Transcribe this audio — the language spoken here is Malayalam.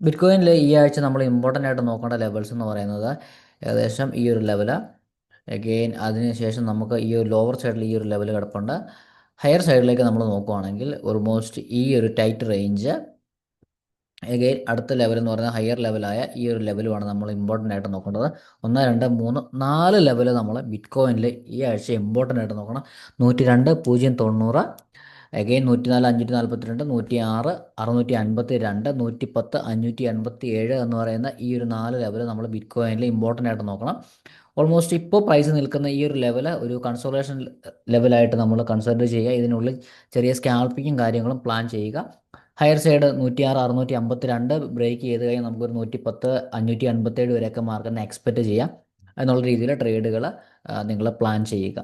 ബിറ്റ്കോയിനിൽ ഈ ആഴ്ച നമ്മൾ ഇമ്പോർട്ടന്റ് ആയിട്ട് നോക്കേണ്ട ലെവൽസ് എന്ന് പറയുന്നത് ഏകദേശം ഈ ഒരു ലെവൽ അഗെയിൻ അതിനുശേഷം നമുക്ക് ഈ ഒരു ലോവർ സൈഡിൽ ഈ ഒരു ലെവൽ കിടപ്പുണ്ട്. ഹയർ സൈഡിലേക്ക് നമ്മൾ നോക്കുവാണെങ്കിൽ ഓൾമോസ്റ്റ് ഈ ഒരു ടൈറ്റ് റേഞ്ച് അഗെയിൻ അടുത്ത ലെവൽ എന്ന് പറയുന്നത് ഹയർ ലെവലായ ഈ ഒരു ലെവലുമാണ് നമ്മൾ ഇമ്പോർട്ടന്റ് ആയിട്ട് നോക്കേണ്ടത്. ഒന്ന് രണ്ട് മൂന്ന് നാല് ലെവൽ നമ്മൾ ബിറ്റ്കോയിനിൽ ഈ ആഴ്ച ഇമ്പോർട്ടന്റ് ആയിട്ട് നോക്കണം. നൂറ്റി രണ്ട് പൂജ്യം തൊണ്ണൂറ് എഗെയിൻ നൂറ്റി നാല് അഞ്ഞൂറ്റി നാൽപ്പത്തി രണ്ട് നൂറ്റി ആറ് അറുന്നൂറ്റി അൻപത്തി രണ്ട് നൂറ്റി പത്ത് അഞ്ഞൂറ്റി എൺപത്തി ഏഴ് എന്ന് പറയുന്ന ഈ ഒരു നാല് ലെവൽ നമ്മൾ ബിറ്റ് കോയിനിൽ ഇമ്പോർട്ടന്റ് ആയിട്ട് നോക്കണം. ഓൾമോസ്റ്റ് ഇപ്പോൾ പ്രൈസ് നിൽക്കുന്ന ഈ ഒരു ലെവൽ ഒരു കൺസോളേഷൻ ലെവലായിട്ട് നമ്മൾ കൺസിഡർ ചെയ്യുക. ഇതിനുള്ളിൽ ചെറിയ സ്കാൽപ്പിങ്ങും കാര്യങ്ങളും പ്ലാൻ ചെയ്യുക. ഹയർ സൈഡ് നൂറ്റി ആറ് അറുന്നൂറ്റി അമ്പത്തി രണ്ട് ബ്രേക്ക് ചെയ്ത് കഴിഞ്ഞാൽ നമുക്കൊരു നൂറ്റി പത്ത് അഞ്ഞൂറ്റി അൻപത്തേഴ് വരെയൊക്കെ മാർക്കറ്റിനെ എക്സ്പെക്റ്റ് ചെയ്യാം. എന്നുള്ള രീതിയിൽ ട്രേഡുകൾ നിങ്ങൾ പ്ലാൻ ചെയ്യുക.